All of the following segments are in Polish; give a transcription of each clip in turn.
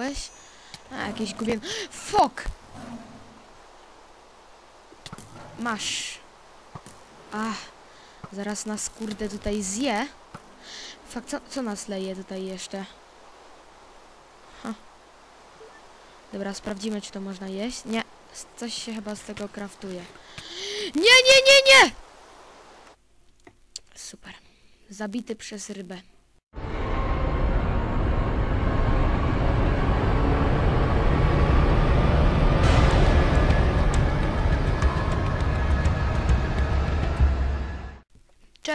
Weź. A, jakieś gubien... Fok! Masz. Ach, zaraz nas kurde tutaj zje. Fakt, co, co nas leje tutaj jeszcze? Ha. Dobra, sprawdzimy, czy to można jeść. Nie, coś się chyba z tego kraftuje. Nie, nie, nie, nie! Super. Zabity przez rybę.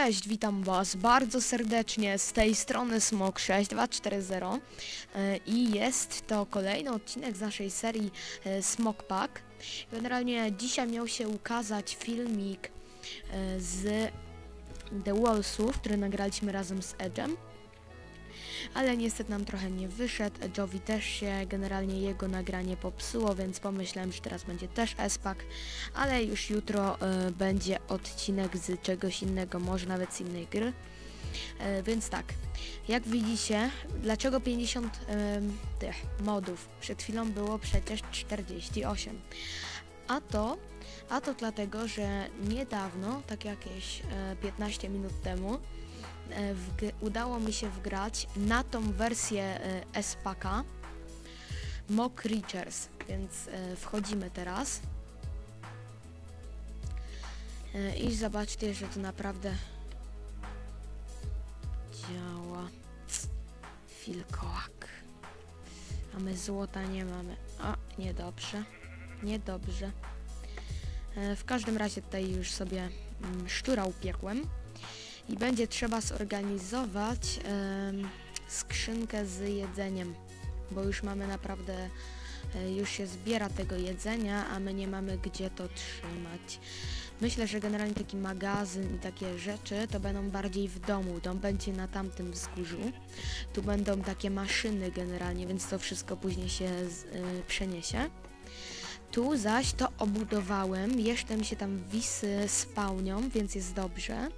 Cześć, witam Was bardzo serdecznie z tej strony Smok6240 e, i jest to kolejny odcinek z naszej serii e, Smok Pack. Generalnie dzisiaj miał się ukazać filmik e, z The Wallsów, który nagraliśmy razem z Edge'em. Ale niestety nam trochę nie wyszedł, Edge'owi też się generalnie jego nagranie popsuło, więc pomyślałem, że teraz będzie też S-Pack, ale już jutro e, będzie odcinek z czegoś innego, może nawet z innej gry. E, więc tak, jak widzicie, dlaczego 50 em, tych modów? Przed chwilą było przecież 48. A to, a to dlatego, że niedawno, tak jakieś e, 15 minut temu, e, udało mi się wgrać na tą wersję e, S-Packa Mock Creatures, więc e, wchodzimy teraz. E, I zobaczcie, że to naprawdę działa. Filkołak. A my złota nie mamy. A, niedobrze. Niedobrze. E, w każdym razie tutaj już sobie mm, szczura upiekłem. I będzie trzeba zorganizować em, skrzynkę z jedzeniem. Bo już mamy naprawdę e, już się zbiera tego jedzenia, a my nie mamy gdzie to trzymać. Myślę, że generalnie taki magazyn i takie rzeczy to będą bardziej w domu. Dom będzie na tamtym wzgórzu. Tu będą takie maszyny generalnie, więc to wszystko później się z, y, przeniesie. Tu zaś to obudowałem. Jeszcze mi się tam wisy spełnią, więc jest dobrze.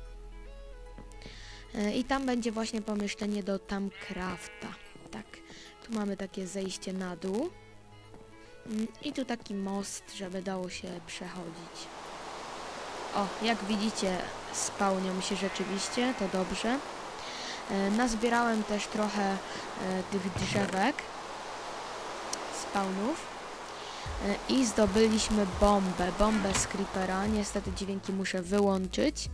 Y, I tam będzie właśnie pomieszczenie do Tamcrafta. Tak. Tu mamy takie zejście na dół. Mm, I tu taki most, żeby dało się przechodzić. O, jak widzicie, spełnią się rzeczywiście, to dobrze. E, nazbierałem też trochę e, tych drzewek, spawnów. E, I zdobyliśmy bombę, bombę z creepera. Niestety dźwięki muszę wyłączyć.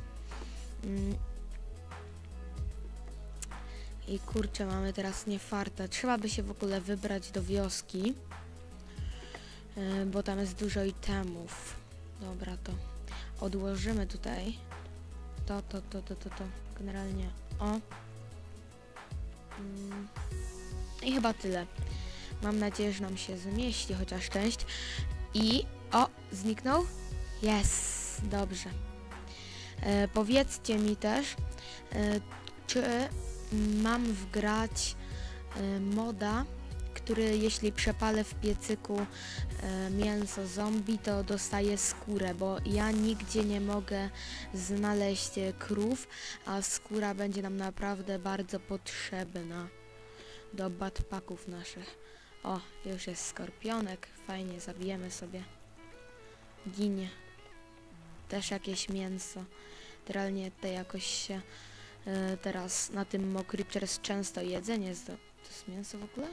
I kurczę, mamy teraz nie farta. Trzeba by się w ogóle wybrać do wioski. e, Bo tam jest dużo itemów. Dobra, to odłożymy tutaj. To, to, to, to, to, to. Generalnie o. Mm. I chyba tyle. Mam nadzieję, że nam się zmieści chociaż część. I o, zniknął? Jest, dobrze. E, powiedzcie mi też, e, czy mam wgrać e, moda, który jeśli przepalę w piecyku e, mięso zombie, to dostaję skórę, bo ja nigdzie nie mogę znaleźć krów, a skóra będzie nam naprawdę bardzo potrzebna do badpaków naszych. O, już jest skorpionek, fajnie, zabijemy sobie. Ginie. Też jakieś mięso. Generalnie tutaj jakoś się teraz na tym Mock Creatures często jedzenie zdo... To jest mięso w ogóle?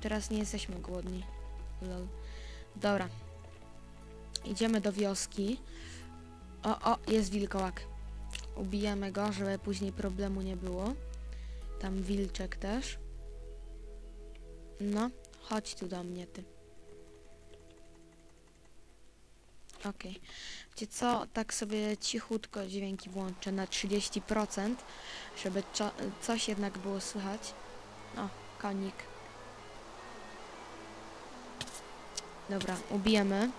Teraz nie jesteśmy głodni. Lol. Dobra. Idziemy do wioski. O, o, jest wilkołak. Ubijamy go, żeby później problemu nie było. Tam wilczek też. No, chodź tu do mnie, ty. Okej. Wiecie co, tak sobie cichutko dźwięki włączę na 30%, żeby coś jednak było słychać. O, konik. Dobra, ubijemy.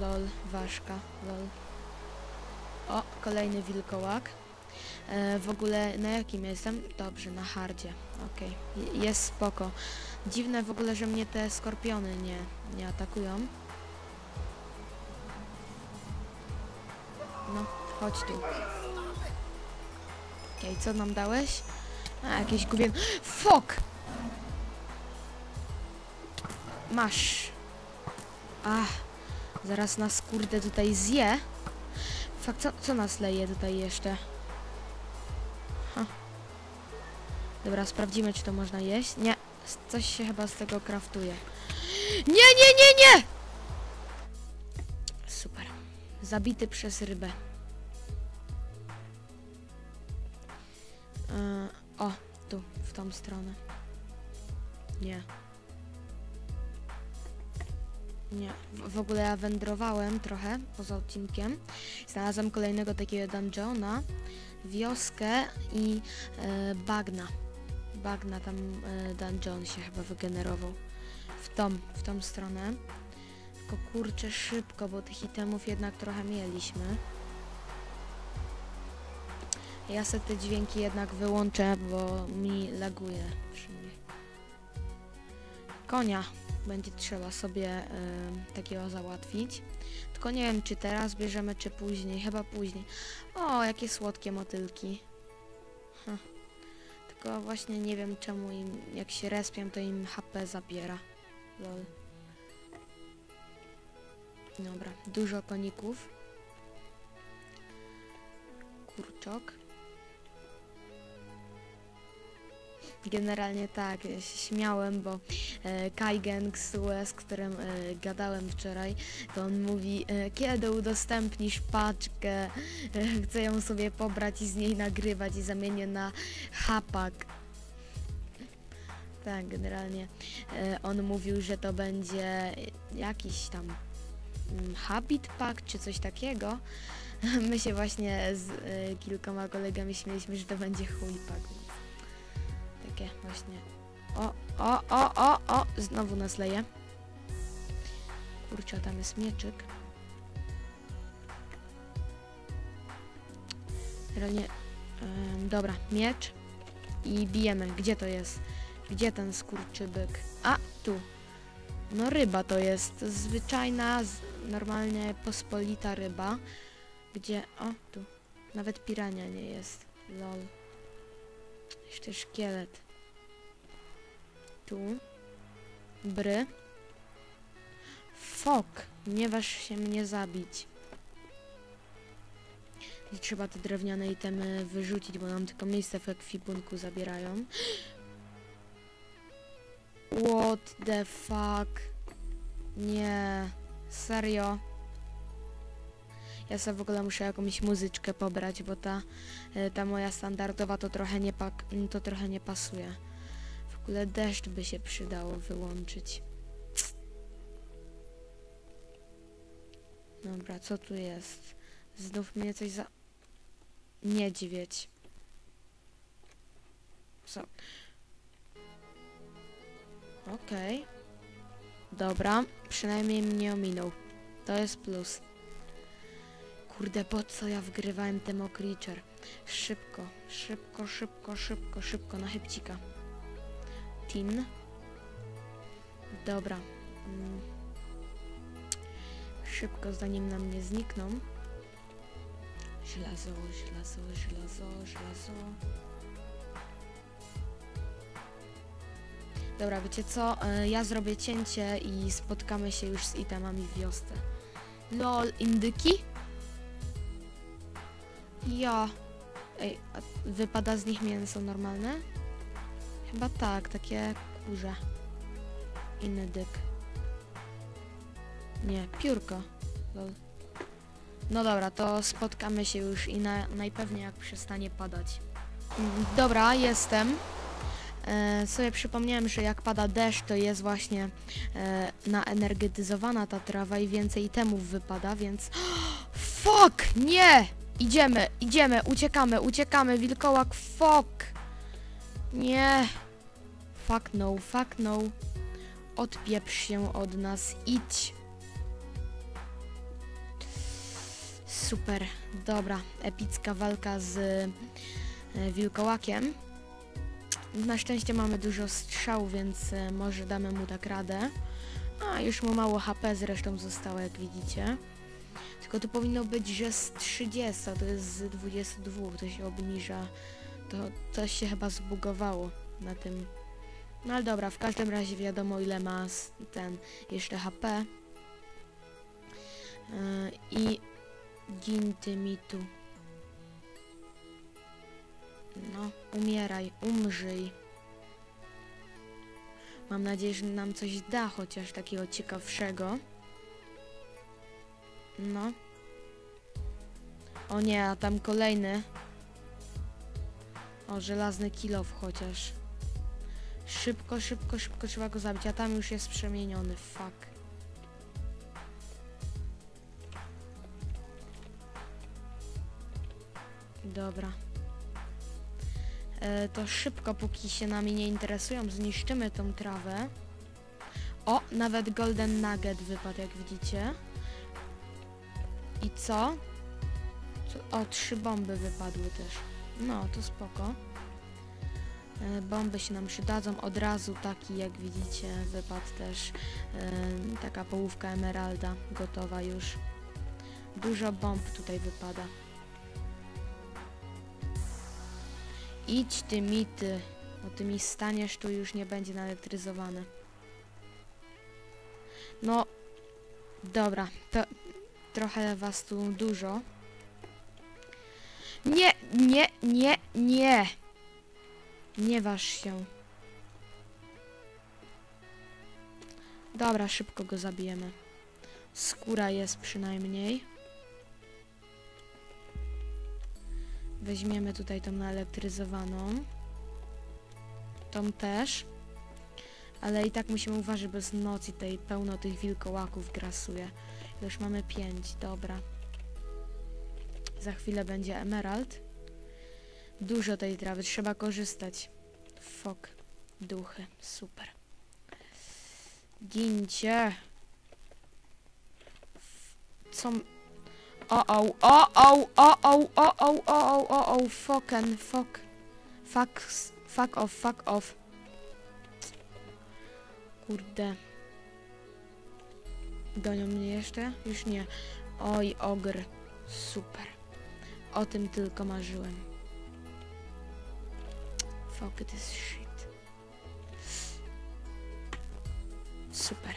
Lol, ważka, lol. O, kolejny wilkołak. E, w ogóle na jakim jestem? Dobrze, na hardzie. Okej, Je- jest spoko. Dziwne w ogóle, że mnie te skorpiony nie, nie atakują. No, chodź tu. Okej, co nam dałeś? A, jakieś gubien... Fuck! Masz. Ach, zaraz nas kurde tutaj zje. Fak, co, co nas leje tutaj jeszcze? Ha. Dobra, sprawdzimy, czy to można jeść. Nie, coś się chyba z tego kraftuje. Nie, nie, nie, nie! Super. Zabity przez rybę. E, o, tu, w tą stronę. Nie. Nie, w, w ogóle ja wędrowałem trochę poza odcinkiem. Znalazłem kolejnego takiego dungeona, wioskę i e, bagna. Bagna tam e, dungeon się chyba wygenerował. W tą, w tą stronę. Tylko kurczę szybko, bo tych itemów jednak trochę mieliśmy. Ja sobie te dźwięki jednak wyłączę, bo mi laguje przy nich. Konia będzie trzeba sobie em, takiego załatwić. Tylko nie wiem, czy teraz bierzemy, czy później. Chyba później. O, jakie słodkie motylki. Hm. Tylko właśnie nie wiem, czemu im, jak się respią, to im HP zabiera. Lol. Dobra, dużo koników. Kurczok. Generalnie tak, śmiałem, bo e, Kaigen Xue, z którym e, gadałem wczoraj, to on mówi, e, kiedy udostępnisz paczkę, e, chcę ją sobie pobrać i z niej nagrywać i zamienię na hapak. Tak, generalnie e, on mówił, że to będzie jakiś tam mm, habit pack czy coś takiego. My się właśnie z e, kilkoma kolegami śmieliśmy, że to będzie chuj pack. Takie właśnie. O, o, o, o, o! Znowu nas leje. Kurczę, tam jest mieczyk. Realnie. em, dobra, miecz. I bijemy. Gdzie to jest? Gdzie ten skurczybyk? A, tu. No ryba to jest. Zwyczajna, normalnie pospolita ryba. Gdzie? O, tu. Nawet pirania nie jest. Lol. Jeszcze szkielet. Tu. Bry. Fok. Nie waż się mnie zabić. I trzeba te drewniane itemy wyrzucić, bo nam tylko miejsce w ekwipunku zabierają. What the fuck? Nie. Serio? Ja sobie w ogóle muszę jakąś muzyczkę pobrać, bo ta, e, ta moja standardowa to trochę nie to trochę nie pasuje. Ogóle deszcz by się przydało wyłączyć. Dobra, co tu jest? Znów mnie coś za... Niedźwiedź. Co? Okej. Dobra, przynajmniej mnie ominął. To jest plus. Kurde, po co ja wgrywałem Temo Creature? Szybko, szybko, szybko, szybko, szybko, na chybcika. Dobra. Mm. Szybko, zanim na mnie znikną. Żelazo, żelazo, żelazo, żelazo. Dobra, wiecie co? E, Ja zrobię cięcie i spotkamy się już z itemami w wiosce. LOL, indyki? Ja. Ej, wypada z nich mięso normalne? Chyba tak, takie kurze. Indyk. Nie, piórko. Lol. No dobra, to spotkamy się już i na, najpewniej jak przestanie padać. Mm, Dobra, jestem. E, sobie przypomniałem, że jak pada deszcz, to jest właśnie e, naenergetyzowana ta trawa i więcej temów wypada, więc... Fuck! Nie! Idziemy, idziemy, uciekamy, uciekamy, wilkołak, fuck! Nie! Fuck no, fuck no. Odpieprz się od nas, idź. Super, dobra, epicka walka z e, wilkołakiem. Na szczęście mamy dużo strzał, więc e, może damy mu tak radę. A, już mu mało HP zresztą zostało, jak widzicie. Tylko to powinno być, że z 30, to jest z 22, to się obniża. To coś się chyba zbugowało na tym. No ale dobra, w każdym razie wiadomo ile ma ten jeszcze HP. Yy, I ginty mi tu. No, umieraj, umrzyj. Mam nadzieję, że nam coś da, chociaż takiego ciekawszego. No. O nie, a tam kolejny. O, żelazny kilof chociaż. Szybko, szybko, szybko trzeba go zabić, a tam już jest przemieniony, fuck. Dobra. E, to szybko, póki się nami nie interesują, zniszczymy tą trawę. O, nawet Golden Nugget wypadł, jak widzicie. I co? Co- O, trzy bomby wypadły też. No, to spoko. E, bomby się nam przydadzą. Od razu taki, jak widzicie, wypadł też e, taka połówka emeralda gotowa już. Dużo bomb tutaj wypada. Idź ty mity, bo ty mi staniesz, tu już nie będzie naelektryzowany. No, dobra, to trochę was tu dużo. Nie, nie, nie, nie. Nie waż się. Dobra, szybko go zabijemy. Skóra jest przynajmniej. Weźmiemy tutaj tą naelektryzowaną. Tą też. Ale i tak musimy uważać, bo z nocy tutaj pełno tych wilkołaków grasuje. Już mamy pięć, dobra. Za chwilę będzie emerald. Dużo tej trawy, trzeba korzystać. Fok, duchy, super. Gincie. Co... O, o, o, o, o, o, o, o, o, o, o, foken, fok. Fuck, fuck off, fuck off. Kurde. Gonią mnie jeszcze? Już nie. Oj, ogr. Super. O tym tylko marzyłem. Fuck this shit. Super.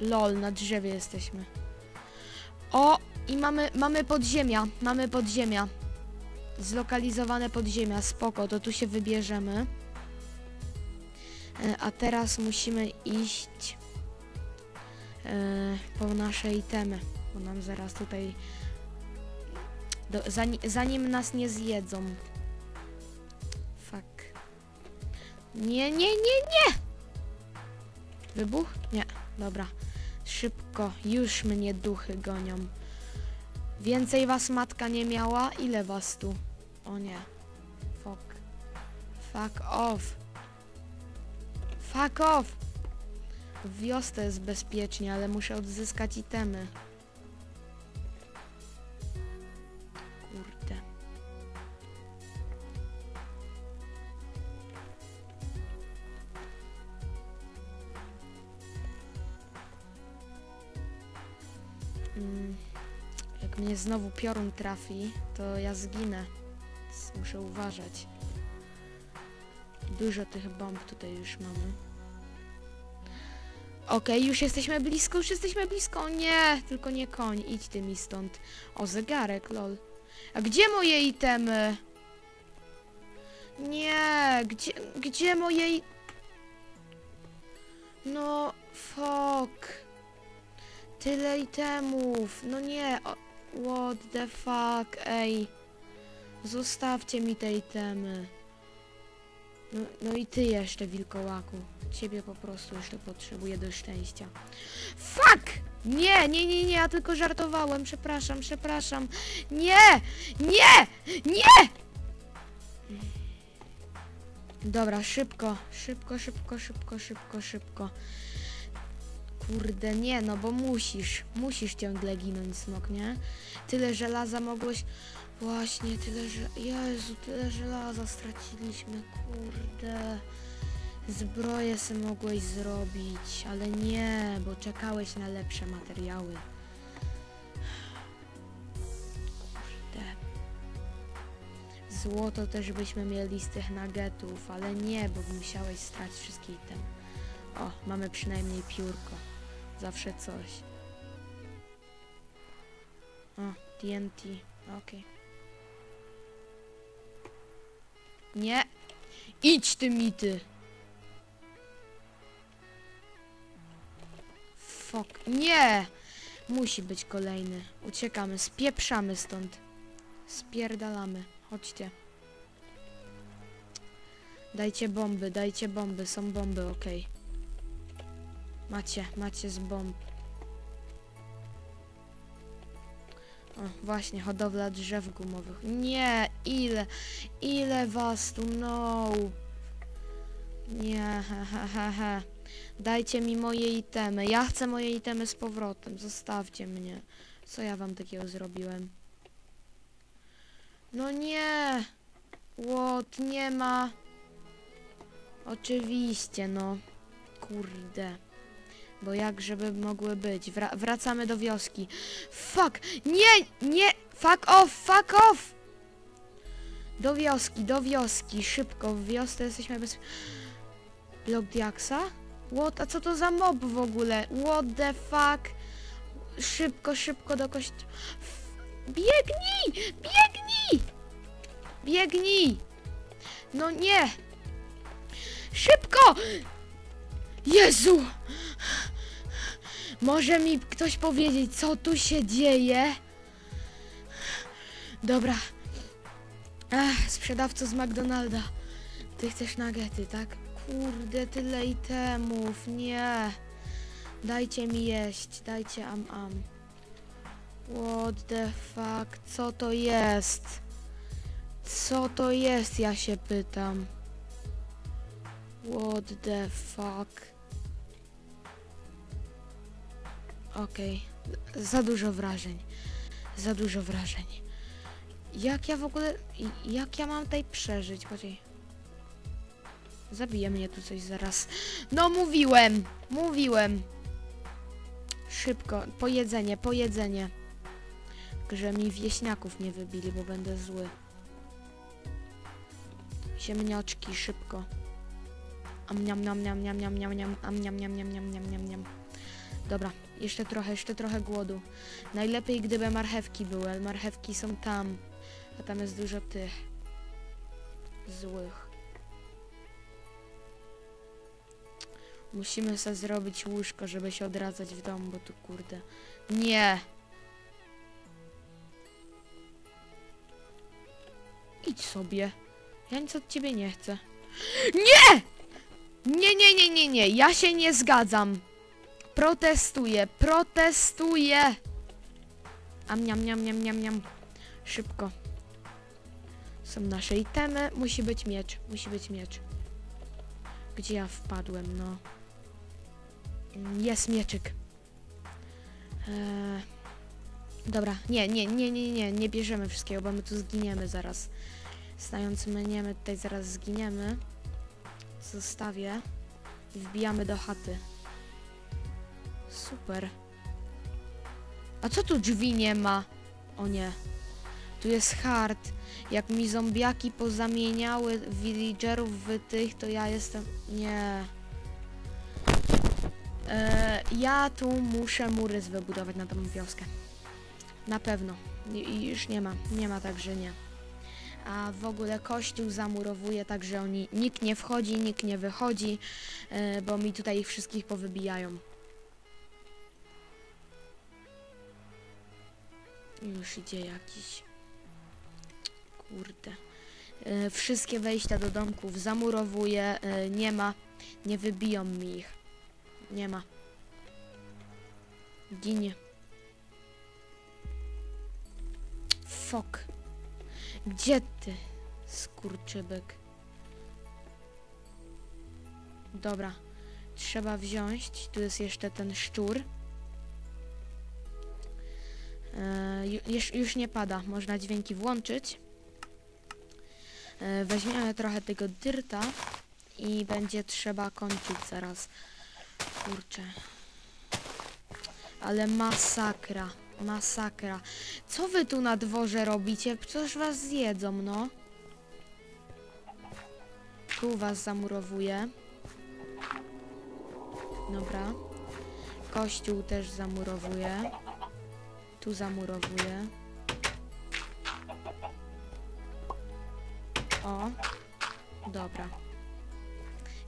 Lol, na drzewie jesteśmy. O! I mamy, mamy podziemia. Mamy podziemia. Zlokalizowane podziemia. Spoko, to tu się wybierzemy. E, A teraz musimy iść e, po nasze itemy, bo nam zaraz tutaj do, zanim, zanim nas nie zjedzą. Fuck. Nie, nie, nie, nie! Wybuch? Nie, dobra. Szybko, już mnie duchy gonią. Więcej was matka nie miała? Ile was tu? O nie. Fuck. Fuck off. Fuck off! W wiosce jest bezpiecznie, ale muszę odzyskać itemy. Znowu piorun trafi, to ja zginę. Więc muszę uważać. Dużo tych bomb tutaj już mamy. Okej, już jesteśmy blisko, już jesteśmy blisko. Nie, tylko nie koń. Idź ty mi stąd. O, zegarek, lol. A gdzie moje itemy? Nie, gdzie, gdzie moje... No, fuck. Tyle itemów. No nie, o, what the fuck, ej. Zostawcie mi te itemy. No, no i ty jeszcze, wilkołaku. Ciebie po prostu jeszcze potrzebuję do szczęścia. Fuck! Nie, nie, nie, nie, ja tylko żartowałem. Przepraszam, przepraszam. Nie! Nie! Nie! Dobra, szybko, szybko, szybko, szybko, szybko, szybko. Kurde, nie, no bo musisz, musisz ciągle ginąć, smok, nie? Tyle żelaza mogłeś... Właśnie, tyle że... Jezu, tyle żelaza straciliśmy, kurde. Zbroję se mogłeś zrobić, ale nie, bo czekałeś na lepsze materiały. Kurde. Złoto też byśmy mieli z tych nuggetów, ale nie, bo musiałeś strać wszystkie item. O, mamy przynajmniej piórko. Zawsze coś. O, TNT. Okej. Nie! Idź ty mity! Fuck. Nie! Musi być kolejny. Uciekamy, spieprzamy stąd. Spierdalamy. Chodźcie. Dajcie bomby, dajcie bomby. Są bomby, okej. Macie, macie z bomb. O, właśnie, hodowla drzew gumowych. Nie, ile, ile was tu no. Nie, he, he, he, he. Dajcie mi moje itemy. Ja chcę moje itemy z powrotem. Zostawcie mnie. Co ja wam takiego zrobiłem? No nie! Łot, nie ma. Oczywiście, no. Kurde. Bo jak żeby mogły być? Wra wracamy do wioski. Fuck! Nie! Nie! Fuck off! Fuck off! Do wioski, do wioski. Szybko. W wiosce jesteśmy bez... Blok Diaksa? What? A co to za mob w ogóle? What the fuck? Szybko, szybko do kości... Biegnij! Biegnij! Biegnij! No nie! Szybko! Jezu! Może mi ktoś powiedzieć, co tu się dzieje? Dobra. Ech, sprzedawco z McDonalda. Ty chcesz nuggety, tak? Kurde, tyle itemów. Nie. Dajcie mi jeść. Dajcie am am. What the fuck? Co to jest? Co to jest? Ja się pytam. What the fuck? Okej. Za dużo wrażeń. Za dużo wrażeń. Jak ja w ogóle... Jak ja mam tutaj przeżyć? Poczekaj. Zabije mnie tu coś zaraz. No mówiłem! Mówiłem! Szybko. Pojedzenie, pojedzenie. Że mi wieśniaków nie wybili, bo będę zły. Ziemnioczki, szybko. Am niam niam niam niam niam niam niam am niam niam niam niam niam niam niam. Dobra, jeszcze trochę, jeszcze trochę głodu. Najlepiej gdyby marchewki były, ale marchewki są tam. A tam jest dużo tych złych. Musimy sobie zrobić łóżko, żeby się odradzać w domu, bo tu kurde. Nie! Idź sobie. Ja nic od ciebie nie chcę. Nie! Nie, nie, nie, nie, nie. Ja się nie zgadzam. Protestuję, protestuję. Am niam, niam, niam, niam, niam. Szybko. Są nasze itemy. Musi być miecz, musi być miecz. Gdzie ja wpadłem, no. Jest mieczyk. Eee, dobra, nie, nie, nie, nie, nie, nie bierzemy wszystkiego, bo my tu zginiemy zaraz. Znając mnie, my tutaj zaraz zginiemy. Zostawię. I wbijamy do chaty. Super. A co tu drzwi nie ma? O nie. Tu jest hard. Jak mi zombiaki pozamieniały villagerów w tych, to ja jestem... Nie. E, ja tu muszę mury wybudować na tą wioskę. Na pewno. I, już nie ma. Nie ma tak, że nie. A w ogóle kościół zamurowuje tak, że oni, nikt nie wchodzi, nikt nie wychodzi, e, bo mi tutaj ich wszystkich powybijają. Już idzie jakiś. Kurde. E, wszystkie wejścia do domków zamurowuje, e, nie ma, nie wybiją mi ich. Nie ma. Ginie. Fok. Gdzie ty, skurczybek? Dobra. Trzeba wziąć. Tu jest jeszcze ten szczur. E, ju- już, już nie pada. Można dźwięki włączyć. E, weźmiemy trochę tego dyrta i będzie trzeba kończyć zaraz. Kurczę. Ale masakra. Masakra. Co wy tu na dworze robicie? Przecież was zjedzą, no. Tu was zamurowuję. Dobra. Kościół też zamurowuję. Tu zamurowuję. O. Dobra.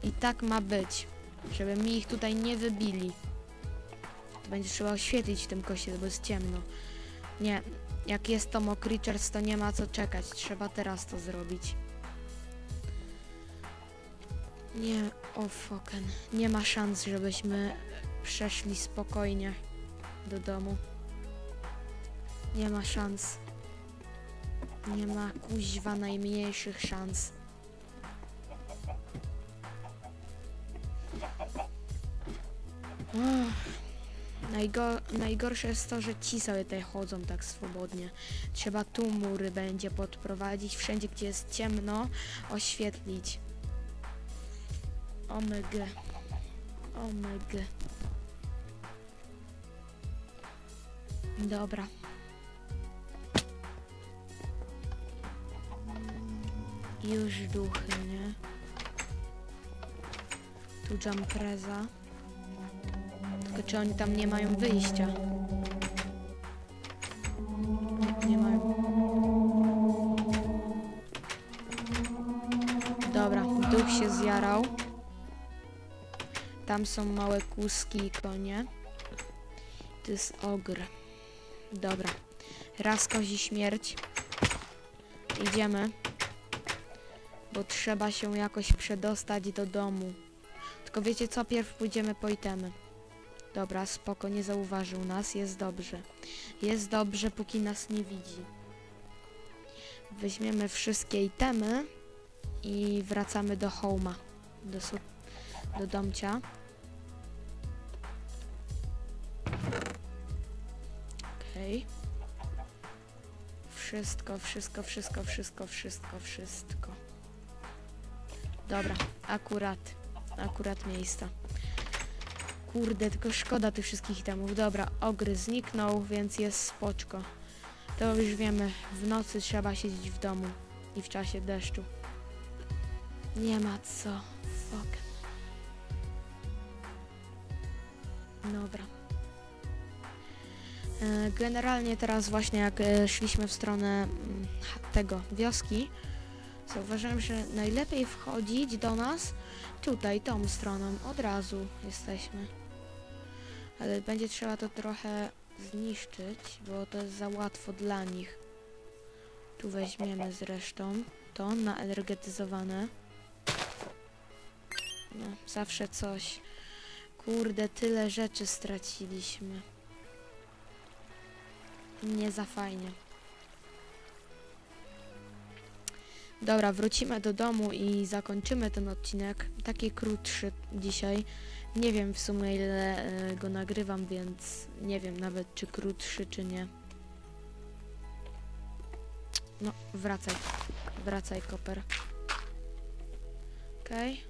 I tak ma być. Żeby mi ich tutaj nie wybili. To będzie trzeba oświetlić w tym kościele, bo jest ciemno. Nie. Jak jest Tomo Creatures, to nie ma co czekać. Trzeba teraz to zrobić. Nie, o fucken. Nie ma szans, żebyśmy przeszli spokojnie do domu. Nie ma szans. Nie ma kuźwa najmniejszych szans. Uff. Najgo najgorsze jest to, że ci sobie tutaj chodzą tak swobodnie. Trzeba tu mury będzie podprowadzić, wszędzie gdzie jest ciemno, oświetlić. Omega. Omega. Dobra. Już duchy, nie? Tu jumpreza. Czy oni tam nie mają wyjścia? Nie, mają. Dobra, duch się zjarał. Tam są małe kłuski i konie. To jest ogr. Dobra. Raz kozi śmierć. Idziemy. Bo trzeba się jakoś przedostać do domu. Tylko wiecie co? Pierw pójdziemy po itemy. Dobra, spoko, nie zauważył nas. Jest dobrze. Jest dobrze, póki nas nie widzi. Weźmiemy wszystkie itemy i wracamy do homa. Do, do domcia. Okej. Wszystko, wszystko, wszystko, wszystko, wszystko, wszystko. Dobra, akurat, akurat miejsca. Kurde, tylko szkoda tych wszystkich itemów. Dobra, ogry zniknął, więc jest spoczko. To już wiemy, w nocy trzeba siedzieć w domu i w czasie deszczu. Nie ma co. Fuck. Dobra. E, Generalnie teraz właśnie jak e, szliśmy w stronę mm, tego wioski, zauważyłem, że najlepiej wchodzić do nas tutaj, tą stroną, od razu jesteśmy. Ale będzie trzeba to trochę zniszczyć, bo to jest za łatwo dla nich. Tu weźmiemy zresztą to na energetyzowane. No, zawsze coś. Kurde, tyle rzeczy straciliśmy. Nie za fajnie. Dobra, wrócimy do domu i zakończymy ten odcinek. Taki krótszy dzisiaj. Nie wiem w sumie ile e, go nagrywam, więc nie wiem nawet czy krótszy, czy nie. No, wracaj. Wracaj, koper. Okej.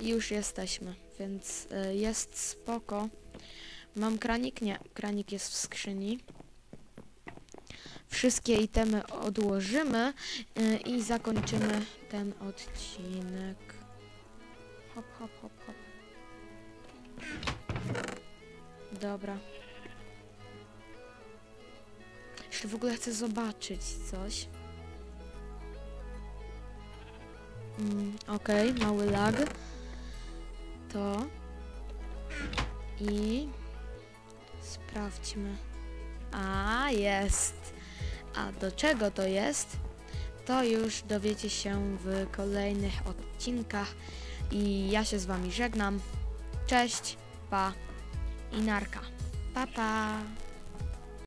I już jesteśmy, więc e, jest spoko. Mam kranik? Nie, kranik jest w skrzyni. Wszystkie itemy odłożymy y, i zakończymy ten odcinek. Hop, hop, hop, hop. Dobra. Jeszcze w ogóle chcę zobaczyć coś. Mm, Okej, mały lag. To. I sprawdźmy. A, jest. A do czego to jest? To już dowiecie się w kolejnych odcinkach. I ja się z wami żegnam. Cześć, pa i narka. Pa, pa.